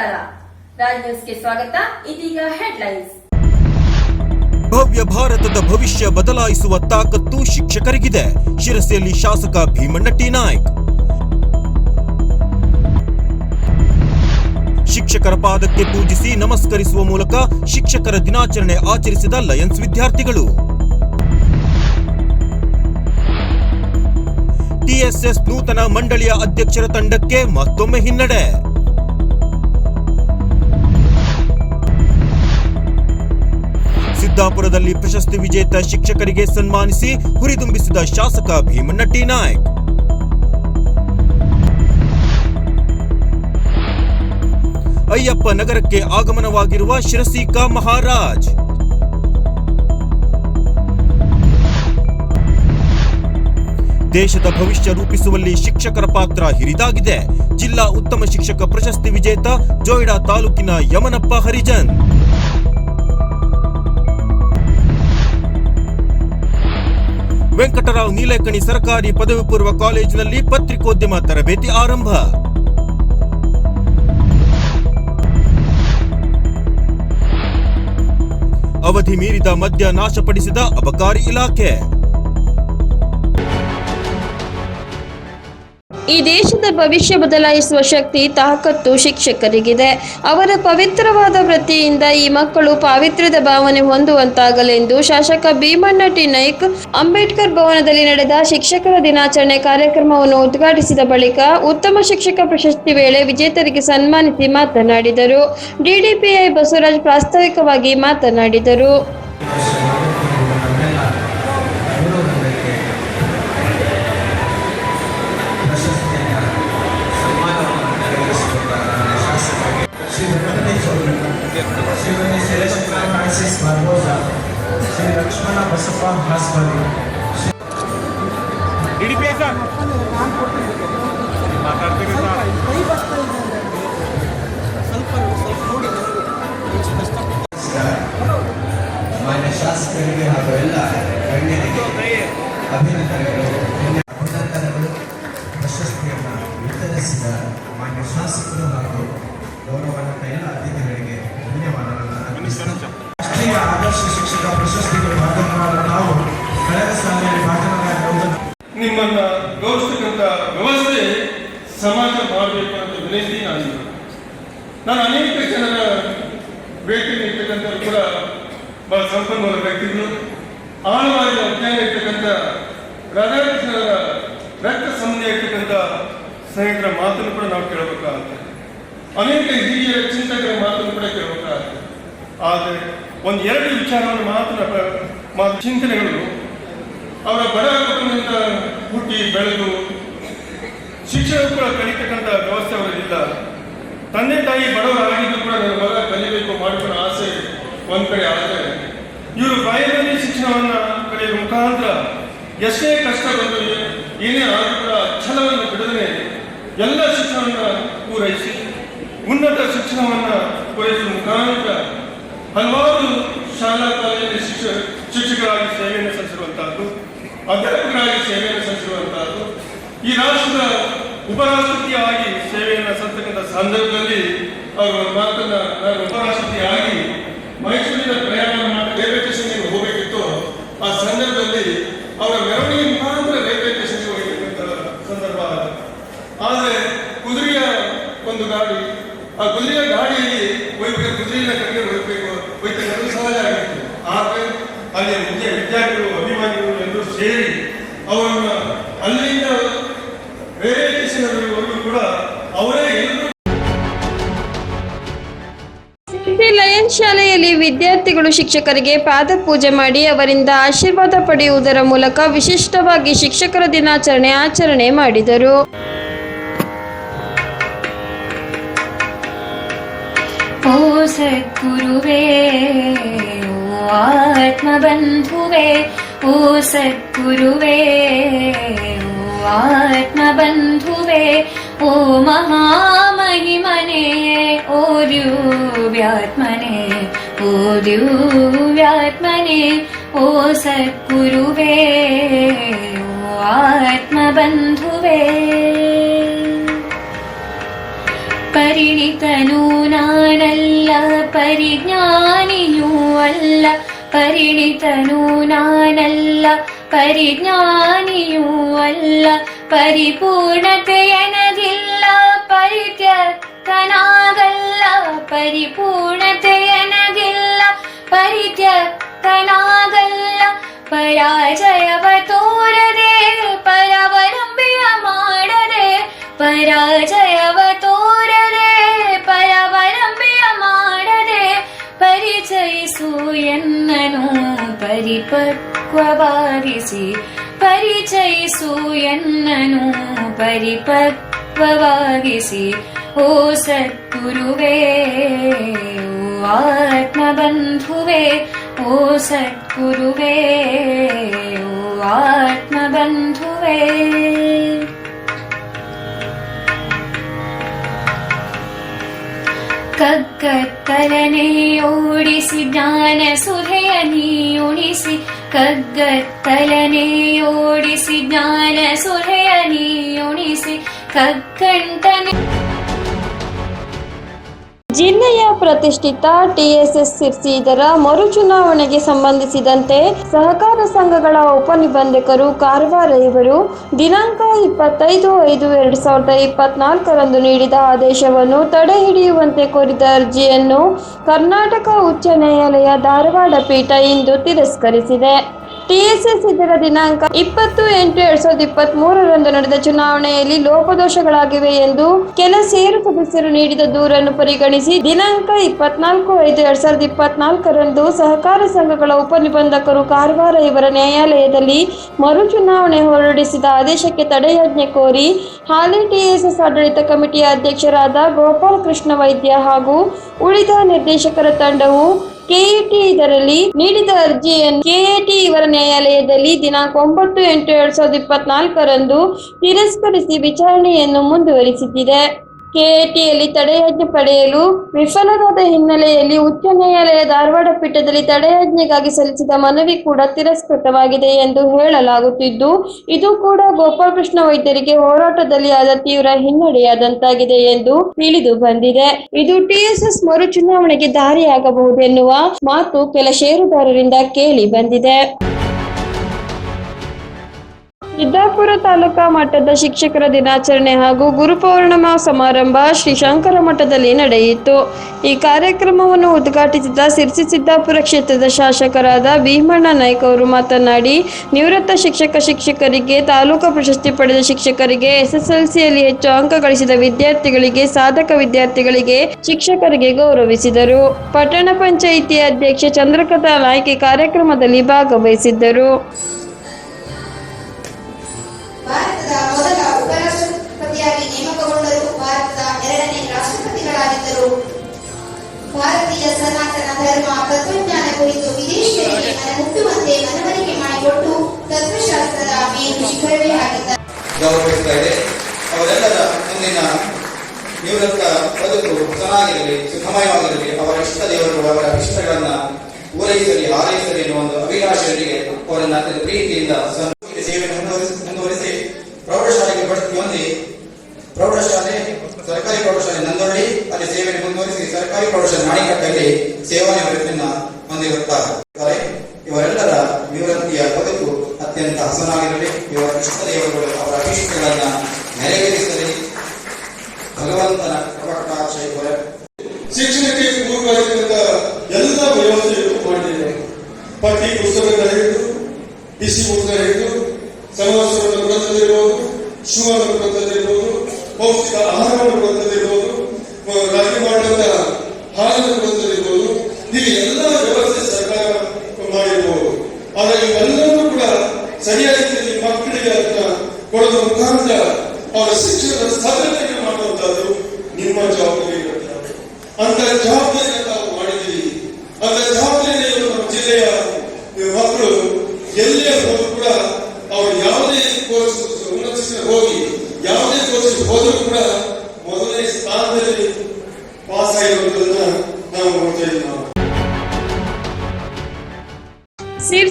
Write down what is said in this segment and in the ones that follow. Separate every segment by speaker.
Speaker 1: ರಾಜ್ ನ್ಯೂಸ್ಗೆ ಸ್ವಾಗತ. ಇದೀಗ ಹೆಡ್ಲೈನ್ಸ್
Speaker 2: ಭವ್ಯ ಭಾರತದ ಭವಿಷ್ಯ ಬದಲಾಯಿಸುವ ತಾಕತ್ತು ಶಿಕ್ಷಕರಿಗಿದೆ. ಶಿರಸಿಯಲ್ಲಿ ಶಾಸಕ ಭೀಮಣ್ಣ ಟಿ ನಾಯ್ಕ್. ಶಿಕ್ಷಕರ ಪಾದಕ್ಕೆ ಪೂಜಿಸಿ ನಮಸ್ಕರಿಸುವ ಮೂಲಕ ಶಿಕ್ಷಕರ ದಿನಾಚರಣೆ ಆಚರಿಸಿದ ಲಯನ್ಸ್ ವಿದ್ಯಾರ್ಥಿಗಳು. ಟಿಎಸ್ಎಸ್ ನೂತನ ಮಂಡಳಿಯ ಅಧ್ಯಕ್ಷರ ತಂಡಕ್ಕೆ ಮತ್ತೊಮ್ಮೆ ಹಿನ್ನಡೆ. ಸಿದ್ದಾಪುರದಲ್ಲಿ ಪ್ರಶಸ್ತಿ ವಿಜೇತ ಶಿಕ್ಷಕರಿಗೆ ಸನ್ಮಾನಿಸಿ ಹುರಿದುಂಬಿಸಿದ ಶಾಸಕ ಭೀಮಣ್ಣ ಟಿ ನಾಯ್ಕ್. ಅಯ್ಯಪ್ಪ ನಗರಕ್ಕೆ ಆಗಮನವಾಗಿರುವ ಶಿರಸೀಕ ಮಹಾರಾಜ್. ದೇಶದ ಭವಿಷ್ಯ ರೂಪಿಸುವಲ್ಲಿ ಶಿಕ್ಷಕರ ಪಾತ್ರ ಹಿರಿದಾಗಿದೆ. ಜಿಲ್ಲಾ ಉತ್ತಮ ಶಿಕ್ಷಕ ಪ್ರಶಸ್ತಿ ವಿಜೇತ ಜೋಯಿಡಾ ತಾಲೂಕಿನ ಯಮನಪ್ಪ ಹರಿಜನ್. ವೆಂಕಟರಾವ್ ನೀಲಕಣಿ ಸರ್ಕಾರಿ ಪದವಿ ಪೂರ್ವ ಕಾಲೇಜಿನಲ್ಲಿ ಪತ್ರಿಕೋದ್ಯಮ ತರಬೇತಿ ಆರಂಭ. ಅವಧಿ ಮೀರಿದ ಮದ್ಯ ನಾಶಪಡಿಸಿದ ಅಬಕಾರಿ ಇಲಾಖೆ.
Speaker 3: ಈ ದೇಶದ ಭವಿಷ್ಯ ಬದಲಾಯಿಸುವ ಶಕ್ತಿ ತಾಕತ್ತು ಶಿಕ್ಷಕರಿಗಿದೆ. ಅವರ ಪವಿತ್ರವಾದ ವೃತ್ತಿಯಿಂದ ಈ ಮಕ್ಕಳು ಪಾವಿತ್ರ್ಯದ ಭಾವನೆ ಹೊಂದುವಂತಾಗಲೆಂದು ಶಾಸಕ ಭೀಮಣ್ಣ ಟಿ ನಾಯ್ಕ್ ಅಂಬೇಡ್ಕರ್ ಭವನದಲ್ಲಿ ನಡೆದ ಶಿಕ್ಷಕರ ದಿನಾಚರಣೆ ಕಾರ್ಯಕ್ರಮವನ್ನು ಉದ್ಘಾಟಿಸಿದ ಬಳಿಕ ಉತ್ತಮ ಶಿಕ್ಷಕ ಪ್ರಶಸ್ತಿ ವೇಳೆ ವಿಜೇತರಿಗೆ ಸನ್ಮಾನಿಸಿ ಮಾತನಾಡಿದರು. ಡಿಡಿಪಿಐ ಬಸವರಾಜ್ ಪ್ರಾಸ್ತಾವಿಕವಾಗಿ ಮಾತನಾಡಿದರು.
Speaker 4: ಬಸಪ್ಪ ಹಾಸ್ಬರಿ
Speaker 5: ಡಿಡಿಪಿ ಸರ್ ಮಾತಾಡ್ತೀರಿ ಸರ್
Speaker 4: ಮಾನ್ಯ ಶಾಸಕರಿಗೆ ಹಾಗೂ ಎಲ್ಲ ಗಣ್ಯರಿಗೆ ಅಭಿನಂದನೆಗಳು.
Speaker 6: ಸಮಾಜ ಮಾಡಬೇಕು ಅಂತ ವಿನಂತಿ ನಾನು ನಾನು ಅನೇಕ ಜನರ ಭೇಟಿ ನೀಡ್ತಕ್ಕಂಥ ಕೂಡ ಬಹಳ ಸಂಪನ್ಮೂಲ ವ್ಯಕ್ತಿಗಳು. ಆಳವಾದ ಅಜ್ಞಾನ ಇರ್ತಕ್ಕಂಥ ರಾಧಾಕೃಷ್ಣರ ರಕ್ತ ಸಂಬಂಧ ಇರ್ತಕ್ಕಂಥ ಸ್ನೇಹಿತರ ಮಾತನ್ನು ಕೂಡ ನಾವು ಕೇಳಬೇಕಾಗುತ್ತೆ. ಅನೇಕ ಹಿರಿಯ ಚಿಂತಕರ ಮಾತನ್ನು ಕೂಡ ಕೇಳಬೇಕಾಗುತ್ತೆ. ಆದರೆ ಒಂದು ಎರಡು ವಿಚಾರವನ್ನು ಮಾತ್ರ ಮಾತು ಚಿಂತನೆಗಳು. ಅವರ ಬಡ ಕುಟುಂಬದಿಂದ ಹುಟ್ಟಿ ಬೆಳೆದು ಶಿಕ್ಷಣ ಕೂಡ ಕಲಿತಕ್ಕಂಥ ವ್ಯವಸ್ಥೆ ಅವರಿಗಿಲ್ಲ ತಂದೆ ತಾಯಿ ಬಡವರಾಗಿದ್ದು ಕೂಡ ನನ್ನ ಮಗ ಕಲಿಬೇಕು ಮಾಡಿಕೊಳ್ಳೋ ಆಸೆ ಒಂದ್ ಕಡೆ ಆದರೆ, ಇವರು ಬಾಯಲ್ಲಿ ಶಿಕ್ಷಣವನ್ನ ಕಲಿಯುವ ಮುಖಾಂತರ ಎಷ್ಟೇ ಕಷ್ಟ ಬಂದು ಏನೇ ಆದರೂ ಕೂಡ ಛಲವನ್ನು ಬಿಡದೆ ಎಲ್ಲ ಶಿಕ್ಷಣವನ್ನ ಪೂರೈಸಿ, ಉನ್ನತ ಶಿಕ್ಷಣವನ್ನ ಪೂರೈಸುವ ಮುಖಾಂತರ ಹಲವಾರು ಶಾಲಾ ಕಾಲೇಜಿನ ಶಿಕ್ಷಕ ಶಿಕ್ಷಕರಾಗಿ ಸೇವೆಯನ್ನು ಸಲ್ಲಿಸಿರುವಂತಹದ್ದು, ಅಧ್ಯಾಪಕರಾಗಿ ಸೇವೆಯನ್ನು ಸಲ್ಲಿಸಿರುವಂತಹದ್ದು ಈ ರಾಷ್ಟ್ರದ ಉಪರಾಷ್ಟ್ರಪತಿಯಾಗಿ ಸೇವೆಯನ್ನು ಸಲ್ಲಿಸತಕ್ಕಂಥ ಸಂದರ್ಭದಲ್ಲಿ ಅವರು ಮಾತನ್ನ, ನಾನು ಉಪರಾಷ್ಟ್ರಪತಿಯಾಗಿ ಮೈಸೂರಿನ ಪ್ರಯಾಣ ಮಾಡಿ ರೈಲ್ವೆ ಸ್ಟೇಷನ್ಗೆ ಹೋಗಬೇಕಿತ್ತು. ಆ ಸಂದರ್ಭದಲ್ಲಿ ವಿದ್ಯಾರ್ಥಿಗಳು
Speaker 3: ಶಿಕ್ಷಕರಿಗೆ ಪಾದ ಪೂಜೆ ಮಾಡಿ ಅವರಿಂದ ಆಶೀರ್ವಾದ ಪಡೆಯುವುದರ ಮೂಲಕ ವಿಶಿಷ್ಟವಾಗಿ ಶಿಕ್ಷಕರ ದಿನಾಚರಣೆ ಆಚರಣೆ ಮಾಡಿದರು.
Speaker 7: ಓ ಸದ್ಗುರುವೇ, ಓ ಆತ್ಮಬಂಧುವೇ, ಓ ಓ ಓ ಮಹಾಮಹಿಮನೆ ಓ ದಿವ್ಯಾತ್ಮನೆ ಓ ದಿವ್ಯಾತ್ಮನೆ ಓ ಸದ್ಗುರುವೇ ಓ ಆತ್ಮಬಂಧುವೇ ಪರಿಣಿತನು ನಾನಲ್ಲ ಪರಿಜ್ಞಾನಿಯೂ ಅಲ್ಲ ಪರಿಣಿತನು ನಾನಲ್ಲ ಪರಿಜ್ಞಾನಿಯೂ ಅಲ್ಲ ಪರಿಪೂರ್ಣತೆಯನಗಿಲ್ಲ ಪರಿತ್ಯಕ್ತನಾಗಲ್ಲ ಪರಿಪೂರ್ಣತೆಯನಗಿಲ್ಲ ಪರಿತ್ಯಕ್ತನಾಗಲ್ಲ ಪರಾಜಯವ ತೋರದೆ ಪರವಲಂಬಿಯ ಮಾಡದೆ ಪರಾಜಯವ ತೋರದೆ ಪರವಲಂಬಿಯ ಮಾಡದೆ ಪರಿಚಯಿಸು ಎನ್ನನು ಪರಿಪಕ್ವವಾಗಿಸಿ ಪರಿಚಯಿಸು ಎನ್ನನು ಪರಿಪಕ್ವವಾಗಿಸಿ, ಓ ಸದ್ಗುರುವೇ ಆತ್ಮಬಂಧುವೇ, ಓ ಸದ್ಗುರುವೇ, ಓ ಆತ್ಮಬಂಧುವೇ. ಕಗ್ಗತ್ತಲನೆ ಓಡಿಸಿ ಜ್ಞಾನ ಸುಧೆಯ ನೀ ಉಣಿಸಿ ಕಗ್ಗತ್ತಲನೆ ಓಡಿಸಿ ಜ್ಞಾನ ಸುರೆಯ ನೀಯುಣಿಸಿ ಕಗ್ಗಂಟನೆ
Speaker 3: ಜಿಲ್ಲೆಯ ಪ್ರತಿಷ್ಠಿತ ಟಿಎಸ್ಎಸ್ ಸಿರ್ಸಿ ಇದರ ಮರು ಚುನಾವಣೆಗೆ ಸಂಬಂಧಿಸಿದಂತೆ ಸಹಕಾರ ಸಂಘಗಳ ಉಪನಿಬಂಧಕರು ಕಾರವಾರ ಇವರು ದಿನಾಂಕ ಇಪ್ಪತ್ತೈದು ಐದು ಎರಡು ಸಾವಿರದ ಇಪ್ಪತ್ನಾಲ್ಕರಂದು ನೀಡಿದ ಆದೇಶವನ್ನು ತಡೆ ಹಿಡಿಯುವಂತೆ ಕೋರಿದ ಅರ್ಜಿಯನ್ನು ಕರ್ನಾಟಕ ಉಚ್ಚ ನ್ಯಾಯಾಲಯ ಧಾರವಾಡ ಪೀಠ ಇಂದು ತಿರಸ್ಕರಿಸಿದೆ. ಟಿಎಸ್ಎಸ್ ಇದರ ದಿನಾಂಕ ಇಪ್ಪತ್ತು ಎಂಟು ಎರಡ್ ಸಾವಿರದ ಇಪ್ಪತ್ತ್ ಮೂರರಂದು ನಡೆದ ಚುನಾವಣೆಯಲ್ಲಿ ಲೋಪದೋಷಗಳಾಗಿವೆ ಎಂದು ಕೆಲ ಸೇರು ಸದಸ್ಯರು ನೀಡಿದ ದೂರನ್ನು ಪರಿಗಣಿಸಿ ದಿನಾಂಕ ಇಪ್ಪತ್ನಾಲ್ಕು ಐದು ಎರಡ್ ಸಾವಿರದ ಇಪ್ಪತ್ನಾಲ್ಕರಂದು ಸಹಕಾರ ಸಂಘಗಳ ಉಪನಿಬಂಧಕರು ಕಾರವಾರ ಇವರ ನ್ಯಾಯಾಲಯದಲ್ಲಿ ಮರು ಚುನಾವಣೆ ಹೊರಡಿಸಿದ ಆದೇಶಕ್ಕೆ ತಡೆಯಾಜ್ಞೆ ಕೋರಿ ಹಾಲಿ ಟಿಎಸ್ಎಸ್ ಆಡಳಿತ ಕಮಿಟಿಯ ಅಧ್ಯಕ್ಷರಾದ ಗೋಪಾಲ್ ಕೃಷ್ಣ ವೈದ್ಯ ಹಾಗೂ ಉಳಿದ ನಿರ್ದೇಶಕರ ತಂಡವು ಕೆಇಟಿ ಇದರಲ್ಲಿ ನೀಡಿದ ಅರ್ಜಿಯನ್ನು ಕೆಎಟಿ ಇವರ ನ್ಯಾಯಾಲಯದಲ್ಲಿ ದಿನಾಂಕ ಒಂಬತ್ತು ಎಂಟು ಎರಡ್ ಸಾವಿರದ ಇಪ್ಪತ್ನಾಲ್ಕರಂದು ತಿರಸ್ಕರಿಸಿ ವಿಚಾರಣೆಯನ್ನು ಮುಂದುವರಿಸುತ್ತಿದೆ ಕೆಎಟಿಯಲ್ಲಿ ತಡೆಯಾಜ್ಞೆ ಪಡೆಯಲು ವಿಫಲವಾದ ಹಿನ್ನೆಲೆಯಲ್ಲಿ ಉಚ್ಚ ನ್ಯಾಯಾಲಯ ಧಾರವಾಡ ಪೀಠದಲ್ಲಿ ತಡೆಯಾಜ್ಞೆಗಾಗಿ ಸಲ್ಲಿಸಿದ ಮನವಿ ಕೂಡ ತಿರಸ್ಕೃತವಾಗಿದೆ ಎಂದು ಹೇಳಲಾಗುತ್ತಿದ್ದು, ಇದು ಕೂಡ ಗೋಪಾಲಕೃಷ್ಣ ವೈದ್ಯರಿಗೆ ಹೋರಾಟದಲ್ಲಿ ಆದ ತೀವ್ರ ಹಿನ್ನಡೆಯಾದಂತಾಗಿದೆ ಎಂದು ತಿಳಿದು ಬಂದಿದೆ. ಇದು ಟಿಎಸ್ಎಸ್ ಮರು ಚುನಾವಣೆಗೆ ದಾರಿಯಾಗಬಹುದೆನ್ನುವ ಮಾತು ಕೆಲ ಷೇರುದಾರರಿಂದ ಕೇಳಿ ಬಂದಿದೆ. ಸಿದ್ದಾಪುರ ತಾಲೂಕಾ ಮಟ್ಟದ ಶಿಕ್ಷಕರ ದಿನಾಚರಣೆ ಹಾಗೂ ಗುರುಪೌರ್ಣಮಾ ಸಮಾರಂಭ ಶ್ರೀ ಶಂಕರ ಮಠದಲ್ಲಿ ನಡೆಯಿತು. ಈ ಕಾರ್ಯಕ್ರಮವನ್ನು ಉದ್ಘಾಟಿಸಿದ ಸಿರ್ಸಿ ಸಿದ್ದಾಪುರ ಕ್ಷೇತ್ರದ ಶಾಸಕರಾದ ಭೀಮಣ್ಣ ನಾಯ್ಕ ಅವರು ಮಾತನಾಡಿ, ನಿವೃತ್ತ ಶಿಕ್ಷಕ ಶಿಕ್ಷಕರಿಗೆ, ತಾಲೂಕು ಪ್ರಶಸ್ತಿ ಪಡೆದ ಶಿಕ್ಷಕರಿಗೆ, ಎಸ್ಎಸ್ಎಲ್ಸಿಯಲ್ಲಿ ಹೆಚ್ಚು ಅಂಕ ಗಳಿಸಿದ ವಿದ್ಯಾರ್ಥಿಗಳಿಗೆ, ಸಾಧಕ ವಿದ್ಯಾರ್ಥಿಗಳಿಗೆ ಶಿಕ್ಷಕರಿಗೆ ಗೌರವಿಸಿದರು. ಪಟ್ಟಣ ಪಂಚಾಯಿತಿ ಅಧ್ಯಕ್ಷೆ ಚಂದ್ರಕಥಾ ನಾಯ್ಕ ಕಾರ್ಯಕ್ರಮದಲ್ಲಿ ಭಾಗವಹಿಸಿದ್ದರು.
Speaker 8: ಭಾರತೀಯ ಸನಾತನ ಧರ್ಮ ತತ್ವಜ್ಞಾನ ಕುರಿತು ವಿದೇಶಿಯರಿಗೆ ಮನಮುಟ್ಟುವಂತೆ ಮನವರಿಕೆ ಮಾಡಿಕೊಟ್ಟು ತತ್ವಶಾಸ್ತ್ರದ ಮೇಲು ಶಿಖರವೇ ಆಗಿದ್ದಾರೆ
Speaker 9: ಅವರೆಲ್ಲರ ಮುಂದಿನ ನಿವೃತ್ತ ಬದುಕು ಚೆನ್ನಾಗಿರಲಿ, ಸುಖಮಯವಾಗಿರಲಿ, ಅವರ ಇಷ್ಟ ದೇವರು ಅವರ ಇಷ್ಟಗಳನ್ನ ಪೂರೈಸಲಿ ಆರೈಸಲಿ ಎನ್ನುವ ಒಂದು ಅಭಿಲಾಷೆಯೊಂದಿಗೆ ಅವರನ್ನ ಅತ್ಯಂತ ಪ್ರೀತಿಯಿಂದ ಸೇವೆ ಮುಂದುವರಿಸಿ ಪ್ರೌಢಶಾಲೆಗೆ ಬಡ್ತಿ ಹೊಂದಿ ಪ್ರೌಢಶಾಲೆ, ಸರ್ಕಾರಿ ಪ್ರೌಢಶಾಲೆ ಸೇವೆಯನ್ನು ಮುಂದುವರಿಸಿ ಸರ್ಕಾರಿ ಪ್ರೌಢಶಾಲೆ ನಾಣಿಕಟ್ಟಲ್ಲಿ ಸೇವಾ ನಿವೃತ್ತಿಯನ್ನ ಹೊಂದಿರುತ್ತಾರೆ.
Speaker 6: ಮ-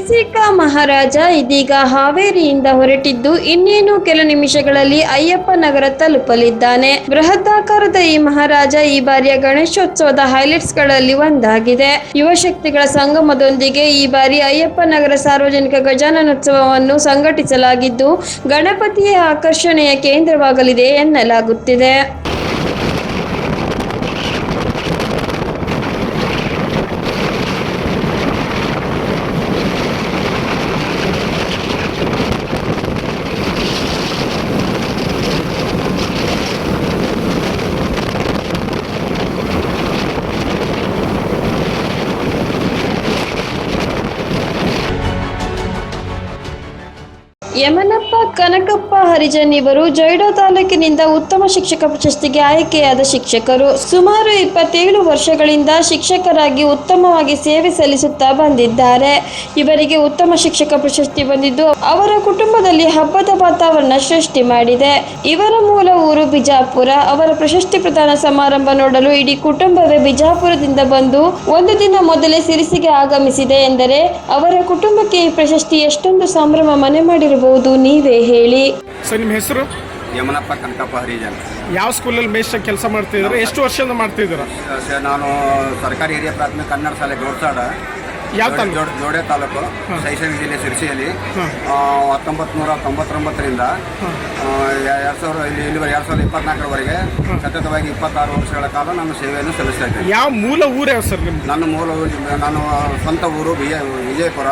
Speaker 3: ಸಿರ್ಸಿಕ ಮಹಾರಾಜ ಇದೀಗ ಹಾವೇರಿಯಿಂದ ಹೊರಟಿದ್ದು ಇನ್ನೇನು ಕೆಲ ನಿಮಿಷಗಳಲ್ಲಿ ಅಯ್ಯಪ್ಪ ನಗರ ತಲುಪಲಿದ್ದಾನೆ. ಬೃಹದಾಕಾರದ ಈ ಮಹಾರಾಜ ಈ ಬಾರಿಯ ಗಣೇಶೋತ್ಸವದ ಹೈಲೈಟ್ಸ್ಗಳಲ್ಲಿ ಒಂದಾಗಿದೆ ಯುವಶಕ್ತಿಗಳ ಸಂಗಮದೊಂದಿಗೆ ಈ ಬಾರಿ ಅಯ್ಯಪ್ಪ ನಗರ ಸಾರ್ವಜನಿಕ ಗಜಾನನೋತ್ಸವವನ್ನು ಸಂಘಟಿಸಲಾಗಿದ್ದು, ಗಣಪತಿಯ ಆಕರ್ಷಣೆಯ ಕೇಂದ್ರವಾಗಲಿದೆ ಎನ್ನಲಾಗುತ್ತಿದೆ. ಯಮನಪ್ಪ ಕನಕಪ್ಪ ಹರಿಜನ್ ಇವರು ಜೈಡೋ ತಾಲೂಕಿನಿಂದ ಉತ್ತಮ ಶಿಕ್ಷಕ ಪ್ರಶಸ್ತಿಗೆ ಆಯ್ಕೆಯಾದ ಶಿಕ್ಷಕರು ಸುಮಾರು ಇಪ್ಪತ್ತೇಳು ವರ್ಷಗಳಿಂದ ಶಿಕ್ಷಕರಾಗಿ ಉತ್ತಮವಾಗಿ ಸೇವೆ ಸಲ್ಲಿಸುತ್ತಾ ಬಂದಿದ್ದಾರೆ. ಇವರಿಗೆ ಉತ್ತಮ ಶಿಕ್ಷಕ ಪ್ರಶಸ್ತಿ ಬಂದಿದ್ದು ಅವರ ಕುಟುಂಬದಲ್ಲಿ ಹಬ್ಬದ ವಾತಾವರಣ ಸೃಷ್ಟಿ ಮಾಡಿದೆ. ಇವರ ಮೂಲ ಊರು ಬಿಜಾಪುರ. ಅವರ ಪ್ರಶಸ್ತಿ ಪ್ರದಾನ ಸಮಾರಂಭ ನೋಡಲು ಇಡೀ ಕುಟುಂಬವೇ ಬಿಜಾಪುರದಿಂದ ಬಂದು ಒಂದು ದಿನ ಮೊದಲೇ ಸಿರಿಸಿಗೆ ಆಗಮಿಸಿದೆ ಎಂದರೆ ಅವರ ಕುಟುಂಬಕ್ಕೆ ಈ ಪ್ರಶಸ್ತಿ ಎಷ್ಟೊಂದು ಸಂಭ್ರಮ ಮನೆ ಮಾಡಿರಬಹುದು ನೀವೇ ಹೇಳಿ.
Speaker 5: ಸರ್ ನಿಮ್ಮ ಹೆಸರು?
Speaker 10: ಯಮನಪ್ಪ ಕನಕಪ್ಪ ಹರಿಜನ್.
Speaker 5: ಯಾವ ಸ್ಕೂಲಲ್ಲಿ ಮೇಷ್ಟ್ರ ಕೆಲಸ ಮಾಡ್ತಿದ್ದೀರಾ ಎಷ್ಟು ವರ್ಷದಿಂದ ಮಾಡ್ತಿದ್ದೀರಾ?
Speaker 10: ಸ- ನಾನು ಸರ್ಕಾರಿ ಹಿರಿಯ ಪ್ರಾಥಮಿಕ ಕನ್ನಡ ಶಾಲೆ ಗೋಡ್ಸಾಡ.
Speaker 5: ಯಾವ ತಾಲೂಕು?
Speaker 10: ಜೋಡ- ಜೋಡೆ ತಾಲೂಕು ಶೈಕ್ಷಣಿಕ ಜಿಲ್ಲೆ ಸಿರ್ಸಿಯಲ್ಲಿ. ಹತ್ತೊಂಬತ್ತು ನೂರ ತೊಂಬತ್ತೊಂಬತ್ತರಿಂದ ಎರಡು ಸಾವಿರದ ಇಲ್ಲಿ ಇಲ್ಲಿವರೆಗೆ ಎರಡು ಸಾವಿರದ ಇಪ್ಪತ್ನಾಲ್ಕರವರೆಗೆ ಸತತವಾಗಿ ಇಪ್ಪತ್ತಾರು ವರ್ಷಗಳ ಕಾಲ ನಾನು ಸೇವೆಯನ್ನು ಸಲ್ಲಿಸ್ತಾ ಇದ್ದೇನೆ.
Speaker 5: ಯಾವ ಮೂಲ ಊರು ಯಾವ ಸರ್ ನಿಮ್ಮ
Speaker 10: ನನ್ನ ಮೂಲ ಊರು- ನಾನು ಸ್ವಂತ ಊರು ವಿಜಯ ವಿಜಯಪುರ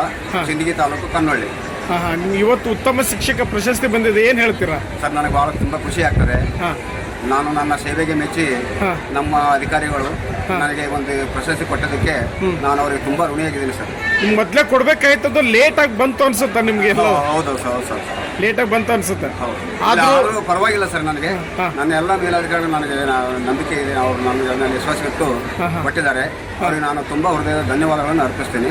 Speaker 10: ಸಿಂದಗಿ ತಾಲೂಕು ಕನ್ನೊಳ್ಳಿ.
Speaker 5: ಹಾಂ ಹಾಂ. ಇವತ್ತು ಉತ್ತಮ ಶಿಕ್ಷಕ ಪ್ರಶಸ್ತಿ ಬಂದಿದೆ ಏನು ಹೇಳ್ತೀರಾ?
Speaker 10: ಸರ್ ನನಗೆ ಭಾಳ ತುಂಬ ಖುಷಿ ಆಗ್ತದೆ.
Speaker 5: ಹಾಂ.
Speaker 10: ನಾನು ನನ್ನ ಸೇವೆಗೆ ಮೆಚ್ಚಿ
Speaker 5: ಹಾ.
Speaker 10: ನಮ್ಮ ಅಧಿಕಾರಿಗಳು ನನಗೆ ಒಂದು ಪ್ರಶಸ್ತಿ ಕೊಟ್ಟದಕ್ಕೆ ನಾನು ಅವರಿಗೆ ತುಂಬಾ ಋಣಿಯಾಗಿದ್ದೀನಿ ಸರ್.
Speaker 5: ನಿಮ್ಗೆ ಮೊದಲೇ ಕೊಡ್ಬೇಕಾಯ್ತದ್ದು ಲೇಟ್ ಆಗಿ ಬಂತು ಅನ್ಸುತ್ತಾ ನಿಮ್ಗೆ?
Speaker 10: ಹೌದು ಸರ್ ಹೌದು ಸರ್.
Speaker 5: ಲೇಟ್ ಆಗಿ ಬಂತು ಅನ್ಸುತ್ತೆ?
Speaker 10: ಹೌದು.
Speaker 5: ಆದ್ರೂ
Speaker 10: ಆದರೂ ಪರವಾಗಿಲ್ಲ ಸರ್ ನನಗೆ.
Speaker 5: ಹಾ.
Speaker 10: ನನ್ನ ಎಲ್ಲ ಮೇಲಧಿಕಾರಿಗಳು ನನಗೆ ನಾ- ನಂಬಿಕೆ ಇದೆ. ಅವರು ನನಗೆ ನನ್ನ ವಿಶ್ವಾಸ ಇಟ್ಟು ಕೊಟ್ಟಿದ್ದಾರೆ. ಅವ್ರಿಗೆ ನಾನು ತುಂಬಾ ಹೃದಯದ ಧನ್ಯವಾದಗಳನ್ನು ಅರ್ಪಿಸ್ತೀನಿ.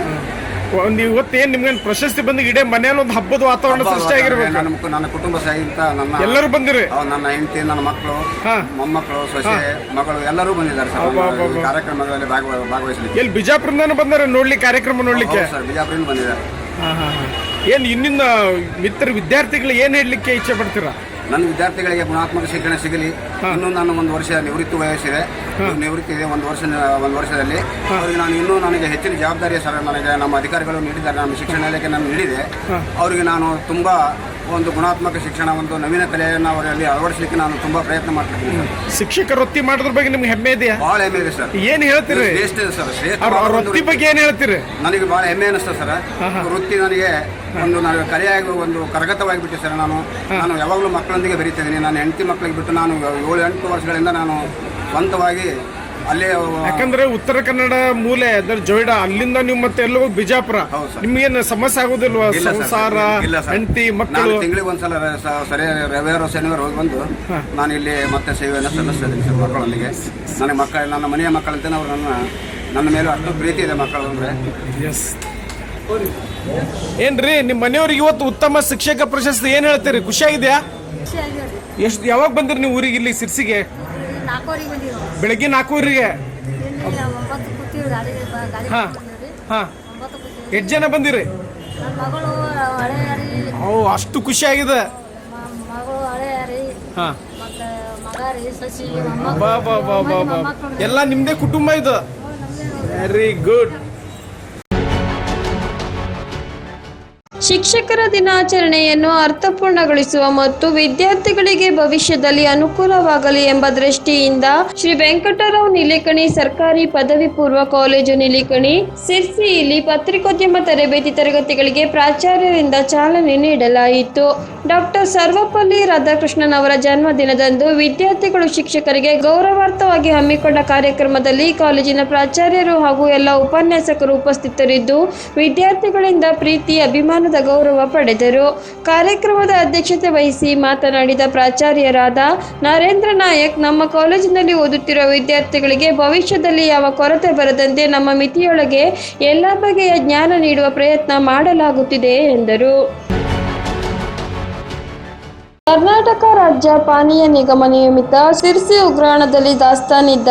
Speaker 5: ಒಂದು ಇವತ್ತೇನು ನಿಮ್ಗೆ ಪ್ರಶಸ್ತಿ ಬಂದು ಇಡೇ ಮನೆಯಲ್ಲಿ ಒಂದು ಹಬ್ಬದ ವಾತಾವರಣ ಸೃಷ್ಟಿ ಆಗಿರ್ಬೇಕು?
Speaker 10: ನನ್ನ ನನ್ನ ಕುಟುಂಬ ಸಹಿತ ನನ್ನ
Speaker 5: ಎಲ್ಲರೂ ಬಂದಿರಿ?
Speaker 10: ಅವ್ರು ನನ್ನ ಹೆಂಡತಿ ನನ್ನ ಮಕ್ಕಳು
Speaker 5: ಹಾ.
Speaker 10: ಮೊಮ್ಮಕ್ಕಳು ಸೊಸೆ ಮಗಳು ಎಲ್ಲರೂ ಬಂದಿದ್ದಾರೆ ಸರ್.
Speaker 5: ಅಬ್ಬಾ,
Speaker 10: ಈ ಕಾರ್ಯಕ್ರಮದಲ್ಲಿ ಭಾಗವ- ಭಾಗವಹಿಸಲಿಕ್ಕೆ.
Speaker 5: ಎಲ್ಲಿ ಬಿಜಾಪುರದಿಂದ ಬಂದಾರೆ ನೋಡ್ಲಿ ಕಾರ್ಯಕ್ರಮ ನೋಡ್ಲಿಕ್ಕೆ?
Speaker 10: ಹೌದು ಸರ್ ಬಿಜಾಪುರಿಂದ ಬಂದಿದ್ದಾರೆ.
Speaker 5: ಏನು ಇನ್ನಿಂದ ಮಿತ್ರ ವಿದ್ಯಾರ್ಥಿಗಳು ಏನು ಹೇಳಲಿಕ್ಕೆ ಇಚ್ಛೆ ಪಡ್ತೀರಾ?
Speaker 10: ನನ್ನ ವಿದ್ಯಾರ್ಥಿಗಳಿಗೆ ಗುಣಾತ್ಮಕ ಶಿಕ್ಷಣ ಸಿಗಲಿ. ಇನ್ನೂ ನಾನು ಒಂದು ವರ್ಷ ನಿವೃತ್ತಿ ವಯಸ್ಸಿದೆ. ನಿವೃತ್ತಿ ಇದೆ ಒಂದು ವರ್ಷ ಒಂದು ವರ್ಷದಲ್ಲಿ. ಅವರಿಗೆ ನಾನು ಇನ್ನೂ ನನಗೆ ಹೆಚ್ಚಿನ ಜವಾಬ್ದಾರಿ ಸರ್ ನನಗೆ ನಮ್ಮ ಅಧಿಕಾರಿಗಳು ನೀಡಿದ್ದಾರೆ. ನಮ್ಮ ಶಿಕ್ಷಣ ಇಲಾಖೆ ನಾನು ನೀಡಿದೆ. ಅವರಿಗೆ ನಾನು ತುಂಬ ಒಂದು ಗುಣಾತ್ಮಕ ಶಿಕ್ಷಣ ಒಂದು ನವೀನ ಕಲೆಯನ್ನು ಅವರಲ್ಲಿ ಅಳವಡಿಸಲಿಕ್ಕೆ ನಾನು ತುಂಬಾ ಪ್ರಯತ್ನ ಮಾಡ್ತಿದ್ದೀನಿ ಸರ್.
Speaker 5: ಶಿಕ್ಷಕ ವೃತ್ತಿ ಮಾಡೋದ್ರ ಬಗ್ಗೆ ನಿಮ್ಗೆ ಹೆಮ್ಮೆ ಇದೆಯಾ?
Speaker 10: ಬಹಳ ಹೆಮ್ಮೆ ಇದೆ ಸರ್.
Speaker 5: ಏನ್ ಹೇಳ್ತೀರಿ?
Speaker 10: ಶ್ರೇಷ್ಠ ಇದೆ ಸರ್. ಶ್ರೇಷ್ಠ
Speaker 5: ಅವ್ರ ಅವ್ರ ವೃತ್ತಿ ಬಗ್ಗೆ ಏನ್ ಹೇಳ್ತೀರಿ?
Speaker 10: ನನಗೆ ಬಹಳ ಹೆಮ್ಮೆ ಅನಿಸ್ತದೆ ಸರ್. ವೃತ್ತಿ ನನಗೆ ಒಂದು ನಾನು ಕಲೆಯಾಗಿ ಒಂದು ಕರಗತವಾಗಿ ಬಿಟ್ಟೆ ಸರ್. ನಾನು ನಾನು ಯಾವಾಗಲೂ ಮಕ್ಕಳೊಂದಿಗೆ ಬೆರೀತಿದ್ದೀನಿ ನಾನು ಹೆಂಡತಿ ಮಕ್ಕಳಿಗೆ ಬಿಟ್ಟು ನಾನು ಏಳು ಎಂಟು ವರ್ಷಗಳಿಂದ ನಾನು ಸ್ವಂತವಾಗಿ ಅಲ್ಲೇ
Speaker 5: ಯಾಕಂದ್ರೆ ಉತ್ತರ ಕನ್ನಡ ಮೂಲೆ ಅಂದ್ರೆ ಜೊಯ್ಡಾ ಅಲ್ಲಿಂದ ನೀವು ಮತ್ತೆ ಎಲ್ಲೋ ಬಿಜಾಪುರ
Speaker 10: ಏನು
Speaker 5: ನಿಮ್ಗೇನು ಸಮಸ್ಯೆ ಆಗೋದಿಲ್ವಾ? ಸಂಸಾರ. ಹೆಂಡತಿ ಮಕ್ಕಳು?
Speaker 10: ತಿಂಗಳಿಗೆ ಒಂದ್ಸಲ ರ- ಸ- ಸರಿ ರವಿವಾರ ಶನಿವಾರ ಹೋಗಿ ಬಂದು ನಾನು ಇಲ್ಲಿ ಮತ್ತೆ ಸೇವೆಯನ್ನು ಸಲ್ಲಿಸ್ತಾ ಇದ್ದೀನಿ ಸರ್ ಮಕ್ಕಳೊಂದಿಗೆ. ನನಗೆ ಮಕ್ಕಳ ನನ್ನ ಮನೆಯ ಮಕ್ಕಳಂತೆ ಅವ್ರು ನನ್ನ ನನ್ನ ಮೇಲೆ ಅಷ್ಟು ಪ್ರೀತಿ ಇದೆ ಮಕ್ಕಳು ಅಂದ್ರೆ.
Speaker 5: ಏನ್ರಿ ನಿಮ್ಮ ಮನೆಯವ್ರಿಗೆ ಇವತ್ತು ಉತ್ತಮ ಶಿಕ್ಷಕ ಪ್ರಶಸ್ತಿ ಏನ್ ಹೇಳ್ತೀರಿ? ಖುಷಿಯಾಗಿದೆಯಾ? ಎಷ್ಟು ಯಾವಾಗ ಬಂದ್ರಿ ನೀವು ಊರಿಗೆ ಇಲ್ಲಿ ಸಿರ್ಸಿಗೆ?
Speaker 11: ನಾಲ್ಕೂವರೆಗೆ ಬಂದಿರೋ
Speaker 5: ಬೆಳಗ್ಗೆ ನಾಲ್ಕೂವರೆಗೆ?
Speaker 11: ಏನಿಲ್ಲ ಒಂಬತ್ತು ಕೂತೀವಿ ಗಾಡಿ ಬ- ಗಾಡಿ
Speaker 5: ಹಾ
Speaker 11: ಕೂತಿದ್ದೀವಿ.
Speaker 5: ಹಾ.
Speaker 11: ಒಂಬತ್ತು ಕೂತೀವಿ.
Speaker 5: ಎಷ್ಟು ಜನ ಬಂದಿರಿ?
Speaker 11: ನನ್ನ ಮಗಳು ಹಳೆ ಯಾರಿ
Speaker 5: ಓ ಅಷ್ಟು ಖುಷಿಯಾಗಿದೆ
Speaker 11: ಮ- ಮಗಳು ಹಳೆ ಯಾರಿ
Speaker 5: ಹಾ.
Speaker 11: ಮತ್ತೆ ಮಗ ರೀ ಸಸಿ
Speaker 5: ಬಾ ಬಾ ಬಾ ಬಾ ಬಾ. ಎಲ್ಲ ನಿಮ್ದೇ ಕುಟುಂಬ ಇದು. ವೆರಿ ಗುಡ್
Speaker 3: ಶಿಕ್ಷಕರ ದಿನಾಚರಣೆಯನ್ನು ಅರ್ಥಪೂರ್ಣಗೊಳಿಸುವ ಮತ್ತು ವಿದ್ಯಾರ್ಥಿಗಳಿಗೆ ಭವಿಷ್ಯದಲ್ಲಿ ಅನುಕೂಲವಾಗಲಿ ಎಂಬ ದೃಷ್ಟಿಯಿಂದ ಶ್ರೀ ವೆಂಕಟರಾವ್ ನಿಲೇಕಣಿ ಸರ್ಕಾರಿ ಪದವಿ ಪೂರ್ವ ಕಾಲೇಜು ನಿಲೇಕಣಿ ಸಿರ್ಸಿ ಇಲ್ಲಿ ಪತ್ರಿಕೋದ್ಯಮ ತರಬೇತಿ ತರಗತಿಗಳಿಗೆ ಪ್ರಾಚಾರ್ಯರಿಂದ ಚಾಲನೆ ನೀಡಲಾಯಿತು. ಡಾಕ್ಟರ್ ಸರ್ವಪಲ್ಲಿ ರಾಧಾಕೃಷ್ಣನ್ ಅವರ ಜನ್ಮದಿನದಂದು ವಿದ್ಯಾರ್ಥಿಗಳು ಶಿಕ್ಷಕರಿಗೆ ಗೌರವಾರ್ಥವಾಗಿ ಹಮ್ಮಿಕೊಂಡ ಕಾರ್ಯಕ್ರಮದಲ್ಲಿ ಕಾಲೇಜಿನ ಪ್ರಾಚಾರ್ಯರು ಹಾಗೂ ಎಲ್ಲ ಉಪನ್ಯಾಸಕರು ಉಪಸ್ಥಿತರಿದ್ದು, ವಿದ್ಯಾರ್ಥಿಗಳಿಂದ ಪ್ರೀತಿ, ಅಭಿಮಾನದ ಗೌರವ ಪಡೆದರು. ಕಾರ್ಯಕ್ರಮದ ಅಧ್ಯಕ್ಷತೆ ವಹಿಸಿ ಮಾತನಾಡಿದ ಪ್ರಾಚಾರ್ಯರಾದ ನರೇಂದ್ರ ನಾಯಕ್, ನಮ್ಮ ಕಾಲೇಜಿನಲ್ಲಿ ಓದುತ್ತಿರುವ ವಿದ್ಯಾರ್ಥಿಗಳಿಗೆ ಭವಿಷ್ಯದಲ್ಲಿ ಯಾವ ಕೊರತೆ ಬರದಂತೆ ನಮ್ಮ ಮಿತಿಯೊಳಗೆ ಎಲ್ಲ ಬಗೆಯ ಜ್ಞಾನ ನೀಡುವ ಪ್ರಯತ್ನ ಮಾಡಲಾಗುತ್ತಿದೆ ಎಂದರು. ಕರ್ನಾಟಕ ರಾಜ್ಯ ಪಾನೀಯ ನಿಗಮ ನಿಯಮಿತ ಸಿರ್ಸಿ ಉಗ್ರಾಣದಲ್ಲಿ ದಾಸ್ತಾನಿದ್ದ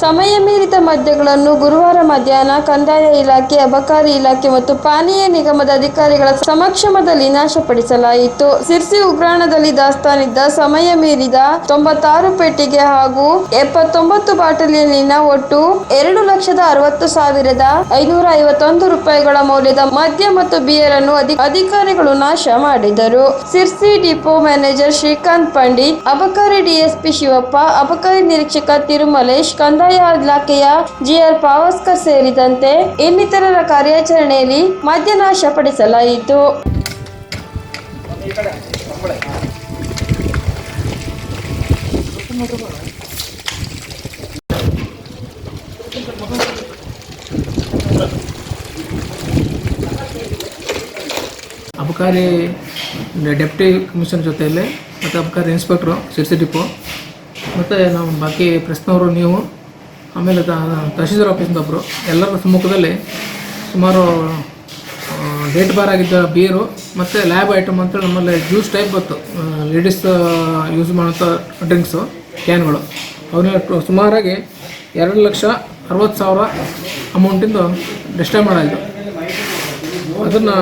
Speaker 3: ಸಮಯ ಮೀರಿದ ಮದ್ಯಗಳನ್ನು ಗುರುವಾರ ಮಧ್ಯಾಹ್ನ ಕಂದಾಯ ಇಲಾಖೆ, ಅಬಕಾರಿ ಇಲಾಖೆ ಮತ್ತು ಪಾನೀಯ ನಿಗಮದ ಅಧಿಕಾರಿಗಳ ಸಮಕ್ಷಮದಲ್ಲಿ ನಾಶಪಡಿಸಲಾಯಿತು. ಸಿರ್ಸಿ ಉಗ್ರಾಣದಲ್ಲಿ ದಾಸ್ತಾನಿದ್ದ ಸಮಯ ಮೀರಿದ ತೊಂಬತ್ತಾರು ಪೆಟ್ಟಿಗೆ ಹಾಗೂ ಎಪ್ಪತ್ತೊಂಬತ್ತು ಬಾಟಲಿಯಲ್ಲಿನ ಒಟ್ಟು ಎರಡು ಲಕ್ಷದ ಅರವತ್ತು ಸಾವಿರದ ಐನೂರ ಐವತ್ತೊಂದು ರೂಪಾಯಿಗಳ ಮೌಲ್ಯದ ಮದ್ಯ ಮತ್ತು ಬಿಯರ್ ಅನ್ನು ಅಧಿ- ಅಧಿಕಾರಿಗಳು ನಾಶ ಮಾಡಿದರು. ಸಿರ್ಸಿ ಡಿಪೋ ಮ್ಯಾನೇಜರ್ ಶ್ರೀಕಾಂತ್ ಪಂಡಿತ್, ಅಬಕಾರಿ ಡಿಎಸ್ಪಿ ಶಿವಪ್ಪ, ಅಬಕಾರಿ ನಿರೀಕ್ಷಕ ತಿರುಮಲೇಶ್, ಕಂದಾಯ ಇಲಾಖೆಯ ಜಿಆರ್ ಪಾವಸ್ಕರ್ ಸೇರಿದಂತೆ ಇನ್ನಿತರರ ಕಾರ್ಯಾಚರಣೆಯಲ್ಲಿ ಮದ್ಯ ನಾಶಪಡಿಸಲಾಯಿತು
Speaker 12: ಅಬಕಾರಿ ಡೆಪ್ಟಿ ಕಮಿಷನ್ ಜೊತೆಯಲ್ಲಿ ಮತ್ತು ಅಬ್ಕಾರ್ ಇನ್ಸ್ಪೆಕ್ಟ್ರು ಸಿರ್ಸಿ ಡಿಪೋ ಮತ್ತು ನಾವು ಬಾಕಿ ಪ್ರೆಸ್ನವರು ನೀವು, ಆಮೇಲೆ ತಹಶೀಲ್ದಾರ್ ಆಫೀಸಿಂದ ಒಬ್ಬರು ಎಲ್ಲರ ಸಮ್ಮುಖದಲ್ಲಿ ಸುಮಾರು ಡೇಟ್ ಬಾರ್ ಆಗಿದ್ದ ಬೀರು ಮತ್ತು ಲ್ಯಾಬ್ ಐಟಮ್ ಅಂತೇಳಿ ನಮ್ಮಲ್ಲಿ ಜ್ಯೂಸ್ ಟೈಪ್ ಬಂತು ಲೇಡೀಸ್ ಯೂಸ್ ಮಾಡೋಂಥ ಡ್ರಿಂಕ್ಸು ಕ್ಯಾನ್ಗಳು ಅವನ್ನೆಲ್ಲ ಸುಮಾರಾಗಿ ಎರಡು ಲಕ್ಷ ಅರವತ್ತು ಸಾವಿರ ಅಮೌಂಟಿಂದು ಡಿಸ್ಟರ್ಬ್ ಮಾಡಿದ್ದು. ಅದನ್ನು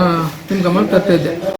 Speaker 12: ನಿಮ್ಮ ಗಮನ ತರ್ತಾ ಇದ್ದೆ.
Speaker 1: ಇಲ್ಲಿಗೆ